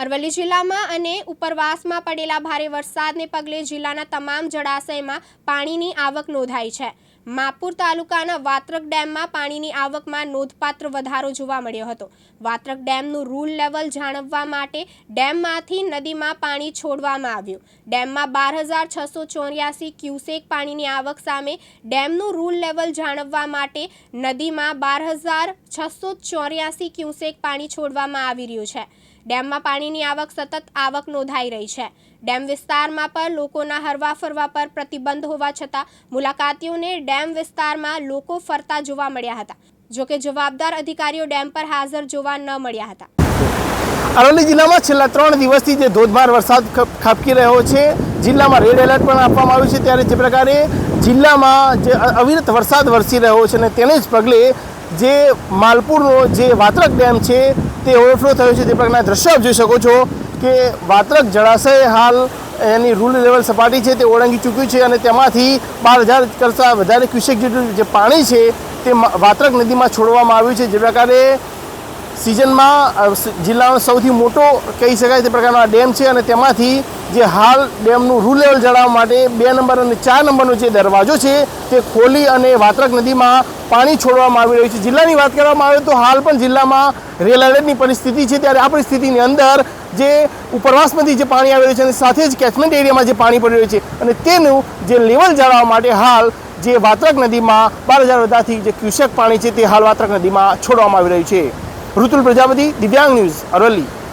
અરવલ્લી જિલ્લામાં અને ઉપરવાસમાં પડેલા ભારે વરસાદને પગલે જિલ્લાના તમામ જળાશયમાં પાણીની આવક નોંધાઈ છે. માપુર તાલુકાના વાત્રક ડેમમાં પાણીની આવકમાં નોંધપાત્ર વધારો જોવા મળ્યો હતો. વાત્રક ડેમનું રૂલ લેવલ જાણવવા માટે ડેમમાંથી નદીમાં પાણી છોડવામાં આવ્યું. ડેમમાં બાર હજાર છસો ચોર્યાસી ક્યુસેક પાણીની આવક સામે ડેમનું રૂલ લેવલ જાણવવા માટે નદીમાં બાર હજાર છસો ચોર્યાસી ક્યુસેક પાણી છોડવામાં આવી રહ્યું છે. ડેમમાં પાણીની આવક સતત આવક નોંધાઈ રહી છે. ડેમ વિસ્તારમાં પણ લોકોના હરવા ફરવા પર પ્રતિબંધ હોવા છતાં મુલાકાતીઓને ડેમ વિસ્તારમાં લોકો ફરતા જોવા મળ્યા હતા. જોકે જવાબદાર અધિકારીઓ ડેમ પર હાજર જોવા ન મળ્યા હતા. અરવલ્લી જિલ્લામાં છેલ્લા ત્રણ દિવસથી જે ધોધમાર વરસાદ ખાબકી રહ્યો છે, જિલ્લામાં રેડ એલર્ટ પણ આપવામાં આવ્યું છે. ત્યારે જે પ્રકારે જિલ્લામાં જે અવિરત વરસાદ વરસી રહ્યો છે અને તેને જ પગલે જે માલપુરનો જે વાત્રક ડેમ છે તે ઓવરફ્લો થયો છે તે પ્રકારના દ્રશ્યો આપ જોઈ શકો છો કે વાત્રક જળાશય હાલ એની રૂલ લેવલ સપાટી છે, તે ઓળંગી ચૂક્યું છે અને તેમાંથી બાર હજાર કરતાં વધારે ક્યુસેક જેટલું જે પાણી છે તે વાત્રક નદીમાં છોડવામાં આવ્યું છે. જે પ્રકારે સિઝનમાં જિલ્લાનો સૌથી મોટો કહી શકાય તે પ્રકારનો આ ડેમ છે અને તેમાંથી જે હાલ ડેમનું રૂ લેવલ જણાવવા માટે બે નંબર અને ચાર નંબરનો જે દરવાજો છે તે ખોલી અને વાત્રક નદીમાં પાણી છોડવામાં આવી રહ્યું છે. જિલ્લાની વાત કરવામાં આવે તો હાલ પણ જિલ્લામાં રેલ એલર્ટની પરિસ્થિતિ છે ત્યારે આ પરિસ્થિતિની અંદર જે ઉપરવાસમાંથી જે પાણી આવી રહ્યું છે અને સાથે જ કેચમેન્ટ એરિયામાં જે પાણી પડી રહ્યું છે અને તેનું જે લેવલ જાળવવા માટે હાલ જે વાત્રક નદીમાં બાર હજાર વધારથી જે ક્યુસેક પાણી છે તે હાલ વાત્રક નદીમાં છોડવામાં આવી રહ્યું છે. ઋતુલ પ્રજાપતિ દિવ્યાંગ ન્યૂઝ અરવલ્લી.